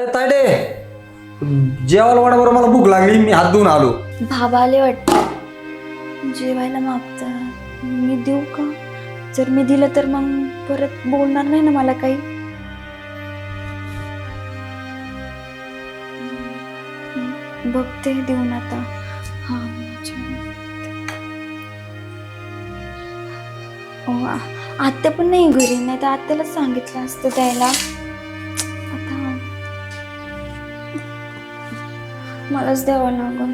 अरे ताडे जेवायला वाडा मला भूक लागली मी हात धुवून आलो. बाबा आले वाटतं. जेवायला मागतात मी देऊ का? जर मी दिलं तर मग परत बोलणार नाही ना मला काही. बघते देऊन आता. हा आत्या पण नाही घरी नाही तर आत्यालाच सांगितलं असतं द्यायला. मलाच द्यावं लागून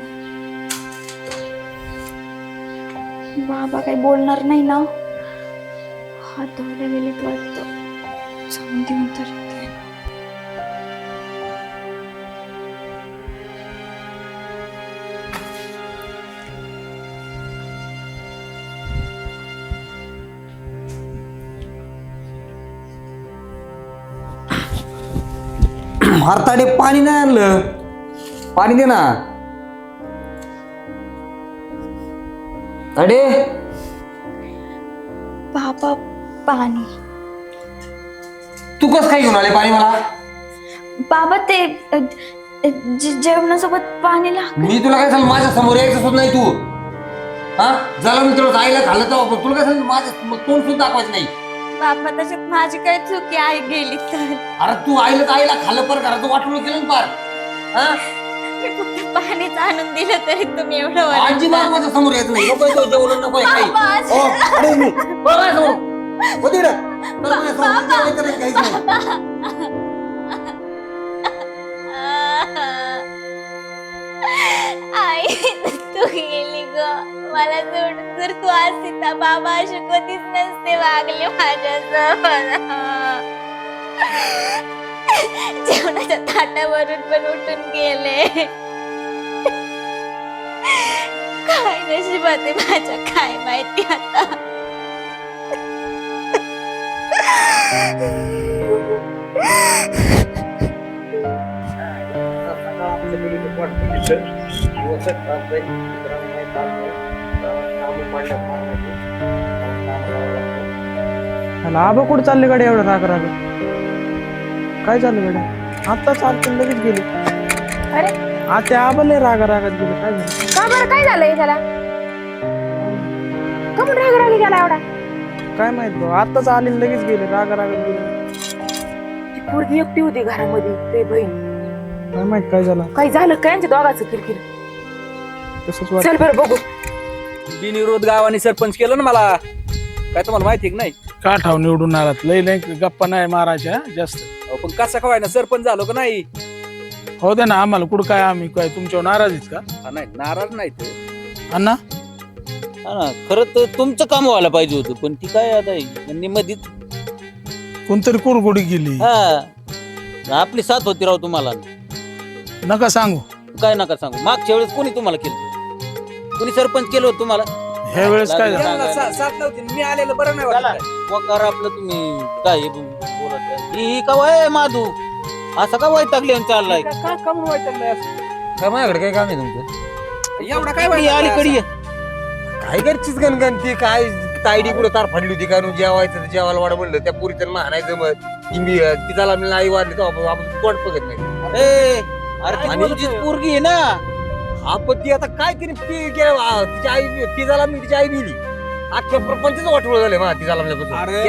बाबा काही बोलणार नाही ना. हात धुवायला गेलेत वाटतं. जाऊन देऊन तर येते. पाणी नाही आणलं. पाणी दे ना. तायडे बाबा पाणी. तू कसं काय घेऊन आले पाणी मला? बाबा ते अ, अ, जे- जेवणासोबत पाणी लाग मी तुला काय सांग माझ्यासमोर यायचं सुद्धा नाही तू. हा? झालं मी तुला आईला खाल्लं तर तुला काय सांग माझं मग तोंड सुद्धा दाखवायचं नाही. बाबा त्याच्यात माझी काय चुकी आई गेली तर. अरे तू आईला तर आईला खाल्लं पर घराचं वाटून केलं ना पार. हा? मी फक्त पाणीच आणून दिलं तरी तुम्ही एवढं ओरडता. अजिबात माझ्यासमोर येत नाही. नको तो जेवण नको आहे काही. बाबा, असं- ओ, अरे मी. बघ समोर. हो तिकडं. काहीच नाही. आई तू गेली ग. मला सोडून जर तू असती तर बाबा असे कधीच नसते वागले माझ्यासोबत जेवणाच्या ताटावरून पण उठून गेले. काय नशिबात आहे माझ्या काय माहिती आता? त्याला आबा कुठं चालले गाडी एवढं राग राग? काय चाललं गाडी आता चालते लगेच गेले. अरे. आता आबाले राग रागात गेले काय झालं? का बरं काय झालंय त्याला? कमून राग रागी गेला एवढा? काय माहीत भाऊ आताच आले लगेच गेले राग रागात गेले. ती पोरगी एकटी होती घरामध्ये ते बहीण. काय माहीत काय झालं? काही झालं काय यांच्या दोघाचं किरकिर? तसंच वाटत. चल बरं बघू. बिनविरोध गावाने सरपंच केलं ना मला. काय तुम्हाला माहिती आहे की नाही? का ठाव निवडून आलात. लय लय गप्पा नाही मारायच्या जास्त. अहो, पण कसा काय ना सरपंच झालो का नाही? हो दे ना आम्हाला कुठं काय आम्ही काय तुमच्यावर नाराज आहेत का? हा, नाही नाराज नाही तर अण्णा? हा ना खरं तर तुमचं काम व्हायला पाहिजे होतं पण ती काय आता यांनी मधीच कोणतरी कुरगुडी गेली. हा. आपली साथ होती राव तुम्हाला. नका सांगू. काय नका सांगू? मागच्या वेळेस कोणी तुम्हाला केलं कोणी सरपंच केलं होतं तुम्हाला? ह्या वेळेस काय झालं यांना सा- साथ नव्हती मी आलेलं बरं नाही. वकार आपलं तुम्ही काय हे बोलत आहे? ही ही का वय माधू? असं का वैतागली आणि चाललाय? काय वाटलं काय माझ्याकडे काय काम आहे तुमचं? एवढा काय वाईट ये, अलीकडे ये. काय करचीच गणगण ती काय तायडी कुठं तार फाडली होती? काय जेवायचं तर जेवायला वाढ म्हणलं. त्या पुरीचं महानायचं मग ती मी ती त्याला मी आई वाढली तर आपण आपण तोंड बघत नाही. ए, अरे ती आणि- तुझीच पोरगी आहे ना? हा पण ती आता काय तिने ती गेलं, आ, तिची आई ती झाला मी तिची आई मिली. अख्ख्या प्रपंचच वाटवळ झाले मा ती झाला अरे,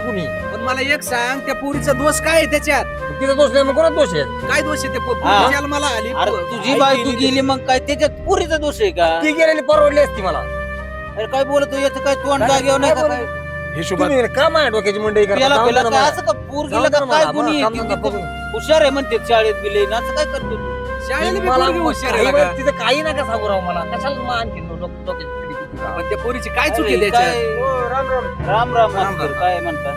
कुणी? पण मला एक सांग त्या पोरीचा दोष काय आहे त्याच्यात? तिचा दोष नाही मग कोणाचा दोष आहे? काय दोष आहे त्या पो- हा. पोरीची जन्माला आली? अरे तुझी आई बायको गेली गेली मग काय? त्याच्यात पुरीचा दोष आहे का? ती गेलेली परवडली असती मला. अरे काय बोलतो याचं काय तोंड जागेवर नाही का काय? हिशोबात तुम्ही का माझ्या डोक्याची मंडई करता? याला जाऊ दे पहिला ना काय मला. असं का जाऊ पोरगीला दे ना का काय मला, गुन्हे मला आहे? काम ती- धंदा ती बघून. हुशार आहे म्हणते शाळेत गेले ना असं काय करतो तू शाळेला बी मला पोरगी हुशार आहे काही तिचं काही नका सांगू राव मला कशाला मग आणखी डोक- डोक्याची पिढी किती राव. पण त्या पोरीची काय चुकी अरे, आहे त्याच्यात काय- राम राम राम राम राम मास्तर, राम. काय म्हणता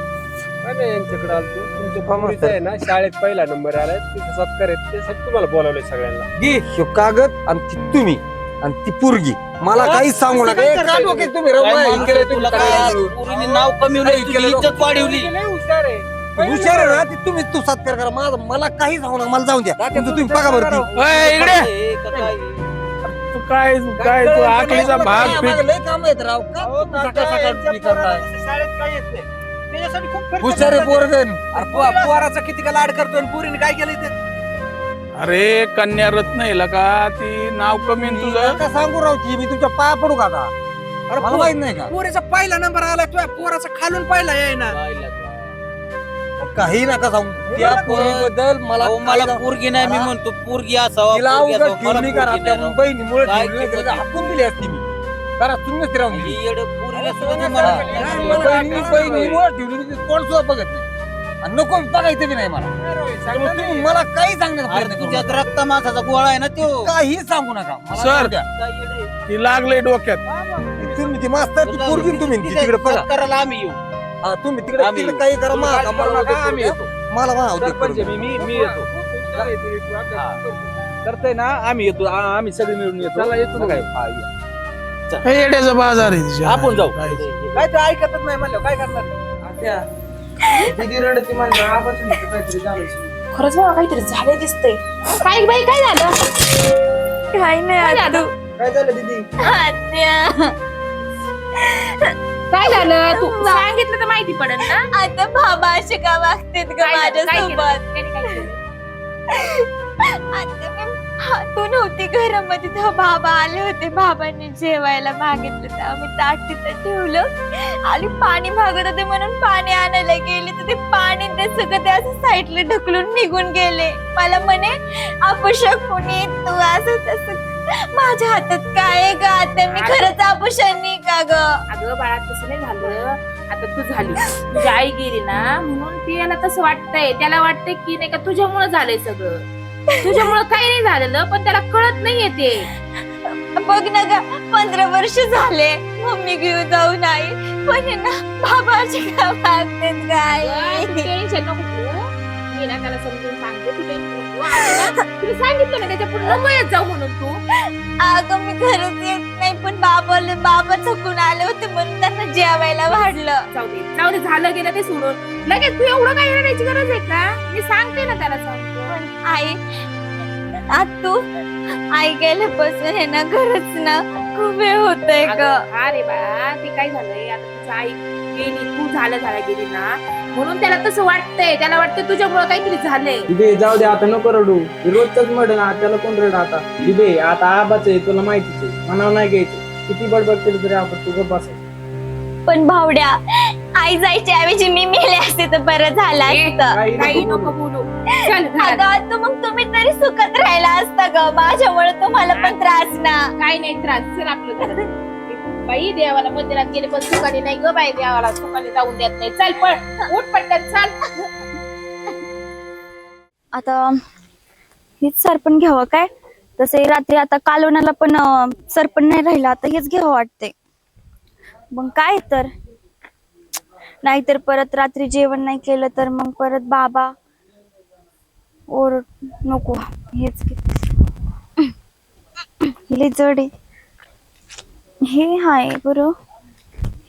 काय नाही यांच्याकडे आलतो तुमच्या आहे ना शाळेत पहिला नंबर आलाय तिथे सत्कार आहे त्यासाठी तुम्हाला बोलावलंय सगळ्यांना घे ह्यो कागद आणि ती तुम्ही आणि ती पोरगी. मला? काहीच सांगू नका. ए, तुम्ही राव? काय काय माणूस केलंय आहे तुम्ही? तुला काय काय? केलं? पोरीने नाव कमी तुझी इज्जत वाढवली. हुशार आहे. हुशार आहे ना? ती तुम्ही तू सत्कार करा माझं मला काही सांगू नका मला जाऊन द्या. तुमचं तुम्ही. बघा बरं ती. इकडे. ए, का काय? तू काय काय तू आखलीचा भाग लय काम आहेत राव का? अहो, तुम्ही काका, सकाळ सकाळ करताय? शाळेत काय येत नाही. त्याच्यासाठी खूप खर्च हुशार आहे करतात. पोरगण अरे पो- पोराचा किती का लाड करतोय आणि पोरीने काय केलं ते? अरे कन्या रत्न आहे का ती नाव कमी आहे तुझं का सांगू राव की मी तुमच्या पाया पडू का आता अरे मला माहीत नाही का पोरीचा पहिला नंबर आला तुझ्या पोराचा खालून पहिला आहे ना पाहिलं का? काही नका सांगू त्या मला पोरीबद्दल मला अहो, मला पोरगी नाही मी म्हणतो पोरगी असावा तिला पोरगी उगाच असावा. मला ठेवली करा पोरगी नाही राव. बहिणीमुळे काय ठेवली केलं हाकून दिली असती मी करा तुम्ही नसते राहून ही दिली. येडं पोरीला सुद्धा हा. मला- बहिणी बहिणीमुळे ठेवली मी कोण सुद्धा बघत नाही आणि नको बघायचं बी नाही मला. त्यामुळे तुम्ही मला काही सांगण्याचा अरे प्रयत्न तुझ्यात. रक्त माणसाचा गोळा आहे ना तो. काही सांगू नका. मला सर. द्या. ती लागले डोक्यात. तुम्ही ती मास्तर ती पोरगी तुम्ही? ती तिकडे बघा सत्काराला आम्ही येऊ. हा, तुम्ही तिकडे आम्ही तिकडे काही करा मला नका, आम्ही येतो. मला उद्योग सरपंच आहे मी मी मी येतो. करतोय ना आम्ही येतो. आ- आम्ही सगळे मिळून येतो. चला, येतो. काय हा, येड्याचा बाजार आहे. तिच्या. आपण जाऊ. काय? काय ते ऐकतच नाही म्हणलं. काय करणार? खरंच बाबा काहीतरी झालं दिसतंय. काय बाई काय झालं? काही नाही काय झालं? दीदी? आत्या. काय झालं? तू सांगितलं तर माहिती पडेल ना? आता बाबा असे का वागतेत ग काय झालं? काय माझ्यासोबत केलं? त्याने काय केलं? आता मी हा, तू नव्हती घरामध्ये. तेव्हा बाबा आले होते. बाबांनी जेवायला मागितलं. तेव्हा मी ताट तिथं ठेवलं. आणि पाणी मागत होते म्हणून पाणी आणायला गेले. तर ते पाणी ते सगळं ते असं साईडला ढकलून निघून गेले. मला म्हणे अपुषक कोणी? तू असं तसं माझ्या हातात काय आहे ग आता? मी खरंच अपुषांनी का ग? अगं बाळा तसं नाही झालं. आता तू झाली. तुझी आई गेली ना म्हणून त्याला तसं वाटतंय. त्याला वाटतंय की नाही का तुझ्यामुळं झालंय सगळं. तुझ्यामुळं काही नाही झालेलं पण त्याला कळत नाहीये ते. बघ ना ग पंधरा वर्ष झाले मम्मी घेऊन जाऊ नाही पण आहे ना बाबाचे का मागतात काय टेन्शन नको घेऊ. मी ना त्याला समजून सांगते तू टेन्शन नको. आणि ना, तुला सांगितलं ना त्याच्या पुढे नको येत जाऊ म्हणून तू. अगं मी खरंच येत नाही पण बाबाला बाबा थकून आले होते म्हणून त्यांना जेवायला वाढलं. जाऊ दे जाऊ दे झालं गेलं ते सोडून. लगेच तू एवढं काही रडायची गरज आहे का? मी सांगते ना त्याला समजून आई आज तू? आई गेल्यापासून आहे ना खरंच ना खूप वेळ होतय ग. अगं, अरे बाळा ते काय झालंय? आता तुझी आई गेली तू झालं झालं गेली ना. म्हणून त्याला तसं वाटतंय त्याला वाटतं तुझ्यामुळे काहीतरी झालंय. दिदे जाऊ दे आता नको रडू. रोजच मर्डर ना त्याला कोण रड आता? दिदे आता आबाच आहे तुला माहितीच आहे. मनाव नाही घ्यायचं. किती बडबड केली तरी आपण तू गप्प बसायचं. पण भावड्या आई जायच्या ऐवजी मी मेले असते तर बरं झालं ए, असतं. काही काही नको नको बोलू. चल घरात. अगं मग तुम्ही तरी सुखत राहिला असता ग. माझ्यामुळे तुम्हाला पण त्रास ना. काही नाही त्रास चल आपलं घरात बाई देवाला मंदिरात गेले पण सुखाने नाही ग बाई. देवाला सुखाने जाऊन देत नाही. चल पण उठ पटकन चल. आता हेच सरपण घ्यावं काय? तसे रात्री आता कालवणाला पण अं, सरपण नाही राहिलं. आता हेच घ्यावं वाटते मग काय तर? नाहीतर परत रात्री जेवण नाही केलं तर मग परत बाबा ओर नको हेच घे. लय जड आहे. हे हाय बरं.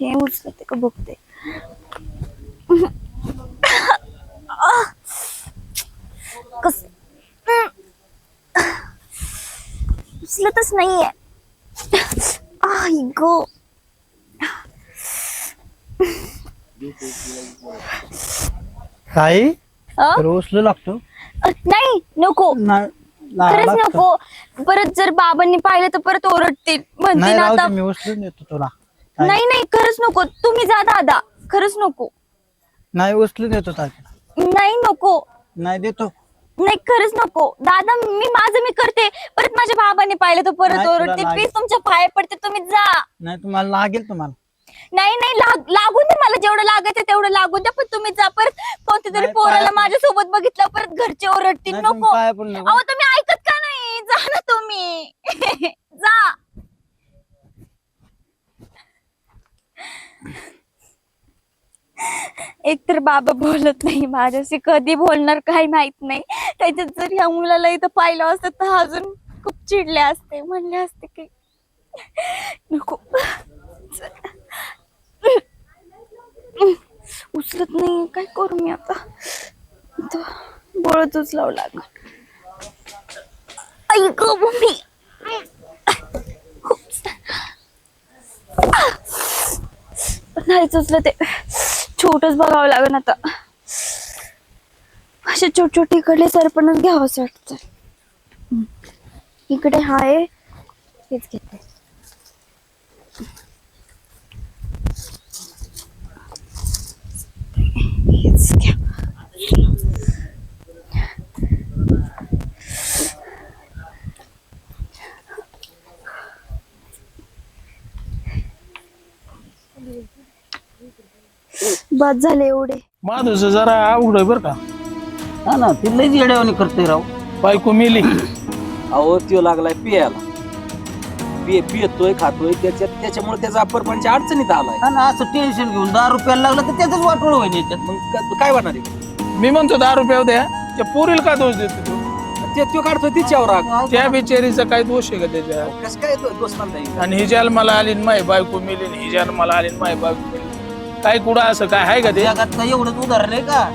हे उचलते का बघते. कस उचलतच नाहीये. आई गो. आई? अ? लागतो. अ, नाही नको. नाही खरंच लागतो. नको. परत जर बाबांनी पाहिलं तर परत ओरडतील. नाही म्हणतील राहू आता दे, मी उचलून देतो तुला. नाही. नाही नाही खरंच नको. तुम्ही जा दादा. खरंच नको. नाही उचलून देतो तात्या नाही नको. नाही देतो. नाही खरंच नको. दादा मी माझं मी करते. परत माझ्या बाबांनी पाहिलं तर परत नाही, तुला ओरडतील. प्लीज तुमच्या पाय पडते तुम्ही जा. नाही तुम्हाला लागेल तुम्हाला. नाही नाही लाग- लागून दे मला जेवढं लागायचं तेवढं लागून द्या पण तुम्ही जा परत. कोणत्या तरी नाही, पोराला पाया- माझ्या सोबत बघितलं परत घरचे ओरडतील. नाही तुम्ही नको पाया पण नको. अहो तुम्ही ऐकत का नाही? जा ना तुम्ही. जा. एकतर बाबा बोलत नाही माझ्याशी कधी बोलणार काही माहीत नाही. त्याच्यात जर या मुलाला इथं पाहिलं असतं तर अजून खूप चिडले असते म्हणले असते की नको. समजत नाही. काय करू मी आता? आता लावू लाग ऐक मम्मी! नाहीच चुचलं ते. छोटच बघावं लागेल आता. असे छोट छोटे इकडले सरपणच घ्यावं असं वाटतं इकडे हाय हेच घेते बस झाले एवढे. माधूचं जरा अवघड आहे बरं का. हा ना ती लई येड्यावानी करते राव. बायको मेली. अहो त्यो लागलाय पियाला. पिय पियतोय खातोय त्याच्यात त्याच्यामुळे त्याचा परपंच अडचणीत आलाय. हा ना असं टेन्शन घेऊन दहा रुपयाला लागलं तर त्याच वाटोळ होईल याच्यात. मग क- काय होणार आहे? मी म्हणतो दहा रुपये द्या. त्या पोरीला का दोष देतो तू? ते त्यो काढतोय तिच्यावर राग. त्या बिचारीचा काय दोष आहे का त्याच्या कसं काय तो आणि हिजाल मला आली न माय बायको मेली न हिजाल मला आली न माय बायको काय कुठं असं काय आहे का ते? जगात काय एवढंच का?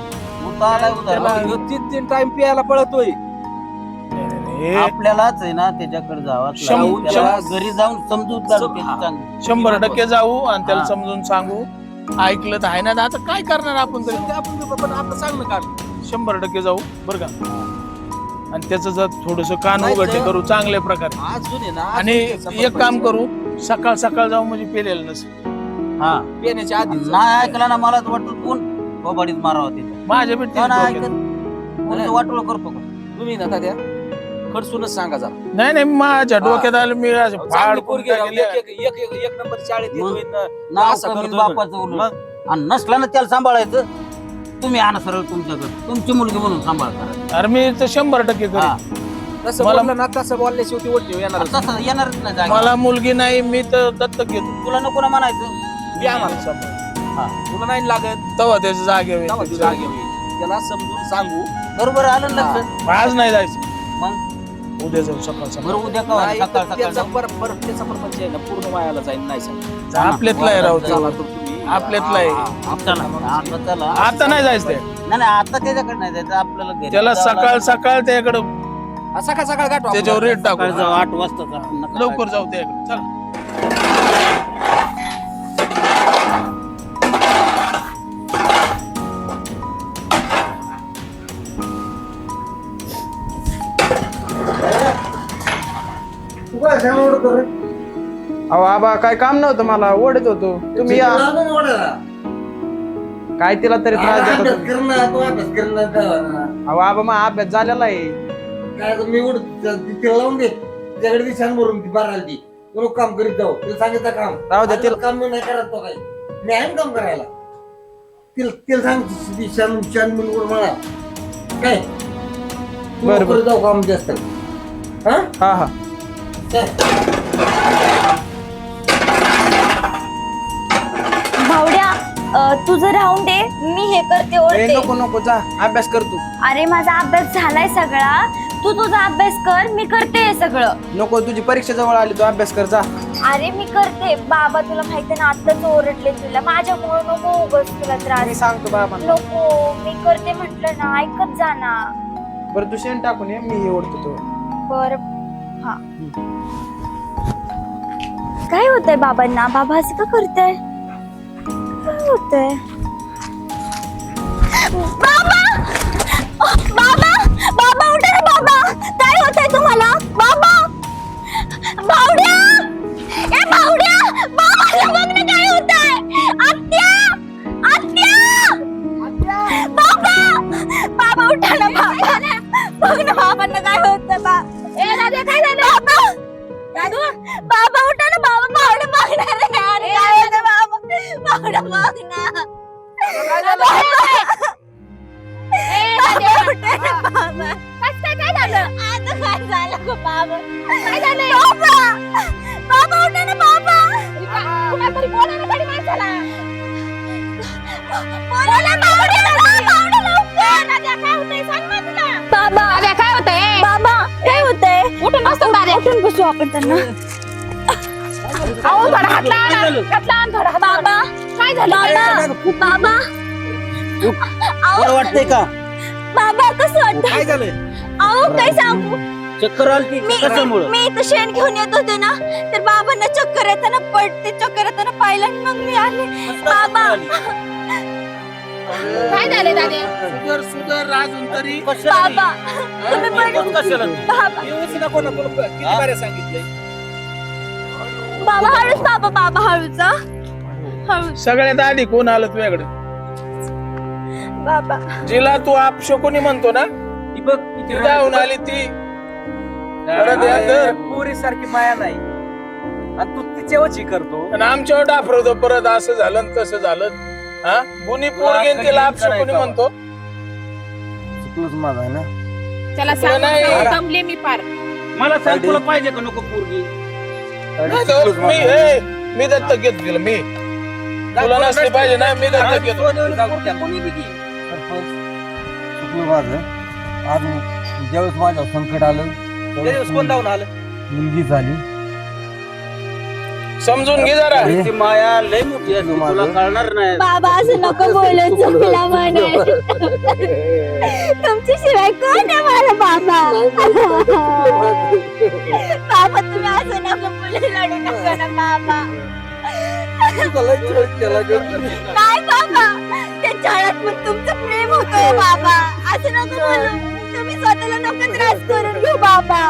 तीन तीन टाइम पियाला पळतोय. हे आपल्यालाच आहे ना त्याच्याकडे जावं शं- त्याला शं- घरी जाऊन समजूतदार सम- केली हा. चांगली. शंभर टक्के जाऊ आणि त्याला हा. समजून सांगू. ऐकलं तर आहे ना आता काय करणार आपण तरी? ते आपण पण आपलं काढ शंभर टक्के जाऊ बरं का? आणि त्याचं जर थोडस कान नाही उघडे तर- करू चांगल्या प्रकारे. अजून आहे ना आणि एक काम करू सकाळ सकाळ जाऊ म्हणजे पेलेलं नसेल. हा. पिण्याच्या आधी नाही ऐकलं ना मला तर वाटतं कोण कोबाडीत मारावं तिथे माझ्या तेच नाही डोक्यात. ऐकत कोणतं वाटोळ करतो का? तुम्ही ना तात्या. खडसूनच सांगा जरा. नाही नाही माझ्या डोक्यात आलं मी फाड पोरगी राव. एक एक- एक एक- एक नंबर शाळेत मग? येतोय ना. नाव असं कमी करतोय. बापाचं उलट. आणि नसला ना त्याला सांभाळायचं. तुम्ही आणा सरळ तुमच्याकडे. तुमची मुलगी म्हणून सांभाळ करा. अरे मी तर शंभर टक्के हा. करेन. तसं मला- बोललं ना तसं बोलल्या शेवटी ओढणी येणार तसं येणारच नाही जागा. मला मुलगी नाही मी तर दत्तक घेतो. तुला नको ना म्हणायचं. आम्हाला हा. तुला नाही लागत? तेव्हा त्याच्या जागे तेव्हा होईल. त्याला समजून सांगू. बरोबर आलं ना लक्षात? आज नाही जायचं. मग? उद्या जाऊ सकाळ सकाळ. बरं उद्या का नाही सकाळ तर सकाळ त्याचा जाऊ. पर- पर- त्याचा परपंच आहे ना. पूर्ण वायाला जाईल नाही सांग आपल्यातला आहे राव चला तो. तर तुम्ही. आपल्यातला आहे. चला आता चला आता नाही जायचं ते. नाही नाही आता त्याच्याकडे नाही जायचं. आपल्याला घरी त्याला जावं सकाळ लागेल. सकाळ त्याकडे सकाळ सकाळ गाठवा. त्याच्यावर रेट टाकू. सकाळी जाऊ आठ वाजता नका लवकर जाऊ त्याकडे. चल. अहो आबा काय काम नव्हतं मला. ओढत होतो. तुम्ही या. काय तिला तरी त्रास देत होतो? अहो आबा मग अभ्यास झालेला आहे. मी उड तिला लावून दे. तिच्याकडे ती छान भरून ती काम करीत जाऊ. तिला सांगितलं काम. राहू दे, आता तिला- काम मी नाही करत तो काही. मी आहे ना काम करायला. तिला तिला सांग ती छान छान म्हणून उड काय? तू बरं, नको करीत जाऊ काम जास्त हा? हा हा. काय? अं, तुझं राहून दे मी हे करते ए, नको नको जा. अभ्यास कर तू. अरे माझा अभ्यास झालाय सगळा. तू तुझा अभ्यास कर मी करते हे सगळं. नको तुझी परीक्षा जवळ आली तू अभ्यास कर जा. अरे मी करते. बाबा तुला माहिती ना आत्ताच ओरडले तुला. माझ्यामुळे नको उगस तुला मी त्रास सांगतो बाबा नको मी करते म्हटलं ना ऐकत जा ना. बरं तू शेण टाकून ये मी ओढतो तो बर हा. काय होतंय बाबांना? बाबा असं का करताय? काय होतंय. बाबा! अह, बाबा! बाबा उठा ना बाबा. काय होतंय तुम्हाला? आपण त्यांना. अहो थोडा हात लावा ना. हात लावा ना थोडा हात लावा ना. बाबा काय झालं? बाबा. बाबा. अहो, बरं वाटतंय का? बाबा कसं वाटतं काय झालंय? अहो काय सांगू? चक्कर आली मी कशामुळं? मी इथं शेण घेऊन येत होते ना तर बाबांना चक्कर येताना पडते चक्कर येताना पाहिलं आणि मग मी आले. बाबा. काय झालंय दादा? सुधर सुधर अजून तरी. बाबा. तुम्ही पण कशाला बाबा. येऊच नको ना तुला किती बारे सांगितलंय बाबा हळूच बाबा बाबा हळूच हा. हळूच. सगळ्यात आधी कोण आलं तुझ्याकडे? बाबा. जिला तू आपशकुनी म्हणतो ना? ती बघ किती ती जाऊन आली ती. परत या तर. पोरी सारखी माया नाही. आणि तू तिच्यावरची करतो. आणि आमच्यावर डाफरवतो परत असं झालं आणि तसं झालं. हा? बुनी पोरगी आणि तिला आपशकुनी म्हणतो? चुकलंच माझं आहे ना? त्याला तुला नाही. सांग दमले मी पार मला सांग तुला पाहिजे का नको पोरगी? नाही मी ए, मी दत्तक घेतो तिला मी. तुला नसली पाहिजे ना मी दत्तक घेतो. सरपंच चुकलं माझं आज ज्यावेळेस माझ्या संकट आलं त्यावेळेस कोण मुलगी झाली. समजून घे जरा. ती माया लय मोठी असते तुला माझं. कळणार नाही. बाबा असं नको बोलत चुकला म्हणे. तुमची शिवाय कोण आहे मला बाबा? बाबा तुम्ही असं नको बोलू लढू नका ना बाबा. तुला. काय बाबा. त्या झाडात पण तुमचं प्रेम होतं बाबा. असं नको बोलू. तुम्ही स्वतःला नको त्रास करून घेऊ बाबा.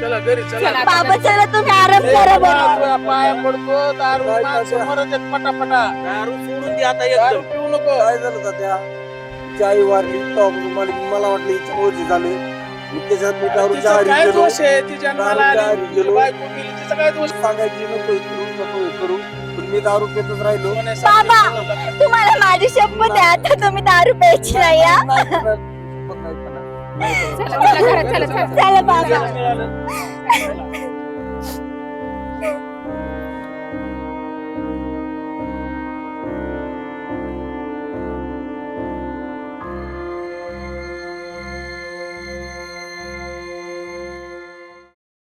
चला. घरी चला. बाबा चला तुम्ही आराम करा बरं पाया पडतो दारू आहेत पटापटा. दारू सोडून दे आता दारू पिऊ नको. काय झालं तिची आई वारली तेव्हापासून मला मला वाटलं हिच्या ओझी झाले. त्याच्यात मी काय दोष आहे? ती जन्माला दारूच्या आली. आरी गेलो. बायको गेली तिचा काय दोष? सांगायची नको करू नको करू पण मी दारू पितच राहिलो बाबा? तुम्हाला माझी शपथ आहे आता तुम्ही दारू प्यायची नाही हा? चला चला घरात चला चला चला बाबा